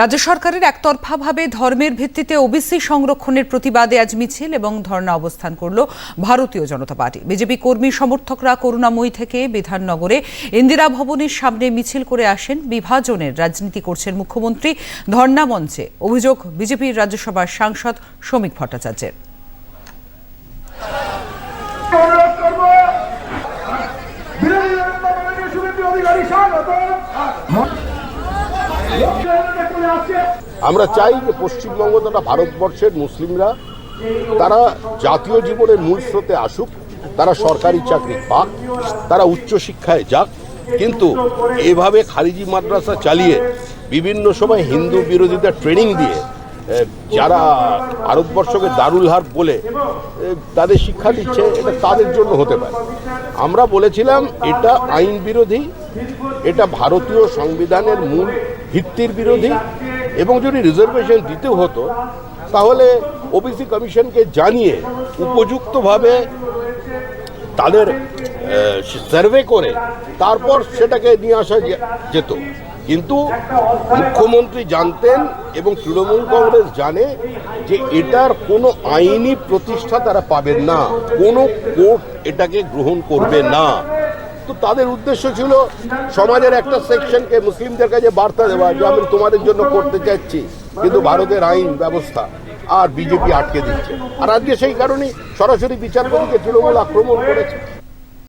রাজ্য সরকারের একতরফাভাবে ধর্মের ভিত্তিতে ওবিসি সংরক্ষণের প্রতিবাদে আজ মিছিল এবং ধর্ণা অবস্থান করল ভারতীয় জনতা পার্টি। বিজেপি কর্মী সমর্থকরা করুণাময়ী থেকে বিধাননগরে ইন্দিরা ভবনের সামনে মিছিল করে আসেন। বিভাজনের রাজনীতি করছেন মুখ্যমন্ত্রী। ধর্ণা মঞ্চে অভিযোগ বিজেপির রাজ্যসভার সাংসদ শ্রমিক ভট্টাচার্যের। আমরা চাই যে পশ্চিমবঙ্গ তথা ভারতবর্ষের মুসলিমরা, তারা জাতীয় জীবনের মূল স্রোতে আসুক, তারা সরকারি চাকরি পাক, তারা উচ্চশিক্ষায় যাক। কিন্তু এভাবে খারিজি মাদ্রাসা চালিয়ে বিভিন্ন সময় হিন্দু বিরোধীদের ট্রেনিং দিয়ে যারা ভারতবর্ষকে দারুল হার বলে তাদের শিক্ষা দিচ্ছে, এটা তাদের জন্য হতে পারে। আমরা বলেছিলাম, এটা আইন বিরোধী, এটা ভারতীয় সংবিধানের মূল ভিত্তির বিরোধী এবং যদি রিজার্ভেশন দিতে হতো, তাহলে ওবিসি কমিশনকে জানিয়ে উপযুক্তভাবে তাদের সার্ভে করে তারপর সেটাকে নিয়ে আসা যেত। কিন্তু মুখ্যমন্ত্রী জানতেন এবং তৃণমূল কংগ্রেস জানে যে এটার কোনো আইনি প্রতিষ্ঠা তারা পাবেন না। কোনো কোর্ট এটাকে গ্রহণ করবে না। তো তাদের উদ্দেশ্য ছিল সমাজের একটা সেকশনকে মুসলিমদের কাছে বার্তা দেওয়া, যে আমি তোমাদের জন্য করতে চাচ্ছি কিন্তু ভারতের আইন ব্যবস্থা আর বিজেপি আটকে দিচ্ছে। আর আজকে সেই কারণেই সরাসরি বিচারপতিকে তৃণমূল আক্রমণ করেছে।